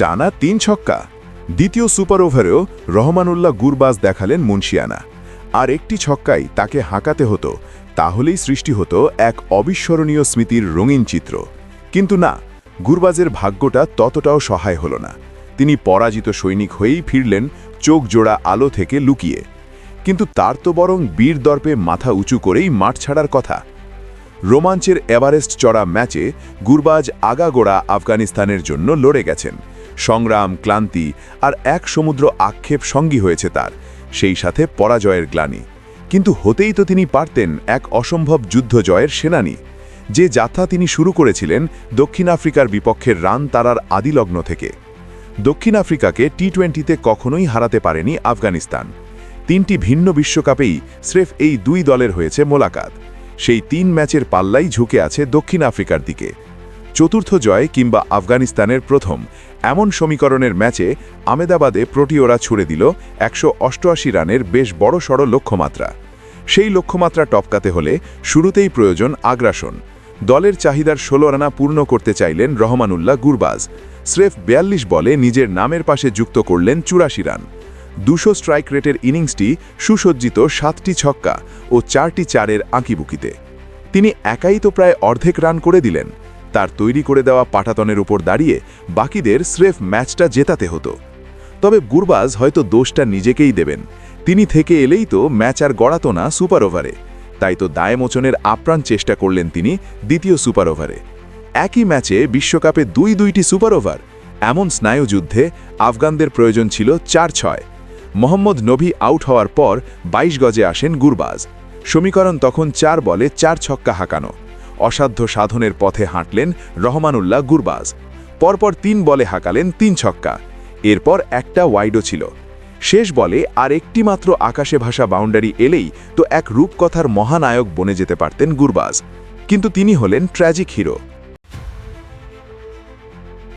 টানা তিন ছক্কা। দ্বিতীয় সুপার ওভারেও রহমানুল্লাহ গুরবাজ দেখালেন মুন্সিয়ানা। আর একটি ছক্কাই তাকে হাঁকাতে হতো, তাহলেই সৃষ্টি হতো এক অবিস্মরণীয় স্মৃতির রঙিন চিত্র। কিন্তু না, গুরবাজের ভাগ্যটা ততটাও সহায় হল না। তিনি পরাজিত সৈনিক হয়েই ফিরলেন চোখ জোড়া আলো থেকে লুকিয়ে। কিন্তু তার তো বরং বীর দর্পে মাথা উঁচু করেই মাঠ ছাড়ার কথা। রোমাঞ্চের এভারেস্ট চড়া ম্যাচে গুরবাজ আগাগোড়া আফগানিস্তানের জন্য লড়ে গেছেন। সংগ্রাম, ক্লান্তি আর এক সমুদ্র আক্ষেপ সঙ্গী হয়েছে তার, সেই সাথে পরাজয়ের গ্লানি। কিন্তু হতেই তো তিনি পারতেন এক অসম্ভব যুদ্ধ জয়ের সেনানী, যে যাত্রা তিনি শুরু করেছিলেন দক্ষিণ আফ্রিকার বিপক্ষের রান তারার আদিলগ্ন থেকে। দক্ষিণ আফ্রিকাকে টি টোয়েন্টিতে কখনোই হারাতে পারেনি আফগানিস্তান। তিনটি ভিন্ন বিশ্বকাপেই স্রেফ এই দুই দলের হয়েছে মোলাকাত। সেই তিন ম্যাচের পাল্লাই ঝুঁকে আছে দক্ষিণ আফ্রিকার দিকে। চতুর্থ জয় কিংবা আফগানিস্তানের প্রথম। এমন সমীকরণের ম্যাচে আমেদাবাদে প্রোটিওরা ছুড়ে দিল একশো অষ্টআশি রানের বেশ বড় সড় লক্ষ্যমাত্রা। সেই লক্ষ্যমাত্রা টপকাতে হলে শুরুতেই প্রয়োজন আগ্রাসন। দলের চাহিদার ষোলো রানা পূর্ণ করতে চাইলেন রহমানুল্লাহ গুরবাজ। স্রেফ বিয়াল্লিশ বলে নিজের নামের পাশে যুক্ত করলেন চুরাশি রান। দুশো স্ট্রাইক রেটের ইনিংসটি সুসজ্জিত সাতটি ছক্কা ও চারটি চারের আঁকিবুকিতে। তিনি একাই তো প্রায় অর্ধেক রান করে দিলেন। তার তৈরি করে দেওয়া পাটাতনের উপর দাঁড়িয়ে বাকিদের স্রেফ ম্যাচটা জেতাতে হতো। তবে গুরবাজ হয়তো দোষটা নিজেকেই দেবেন। তিনি থেকে এলেই তো ম্যাচ আর গড়াতো না সুপার ওভারে। তাই তো দায়মোচনের আপ্রাণ চেষ্টা করলেন তিনি দ্বিতীয় সুপার ওভারে। একই ম্যাচে বিশ্বকাপে দুই দুইটি সুপার ওভার। এমন স্নায়ুযুদ্ধে আফগানদের প্রয়োজন ছিল চার ছয়। মোহাম্মদ নবী আউট হওয়ার পর ২২ গজে আসেন গুরবাজ। সমীকরণ তখন চার বলে চার ছক্কা হাঁকানো। অসাধ্য সাধনের পথে হাঁটলেন রহমানুল্লাহ গুরবাজ। পরপর তিন বলে হাঁকালেন তিন ছক্কা। এরপর একটা ওয়াইডও ছিল। শেষ বলে আর একটি মাত্র আকাশে ভাষা বাউন্ডারি এলেই তো এক রূপকথার মহানায়ক বনে যেতে পারতেন গুরবাজ। কিন্তু তিনি হলেন ট্র্যাজিক হিরো।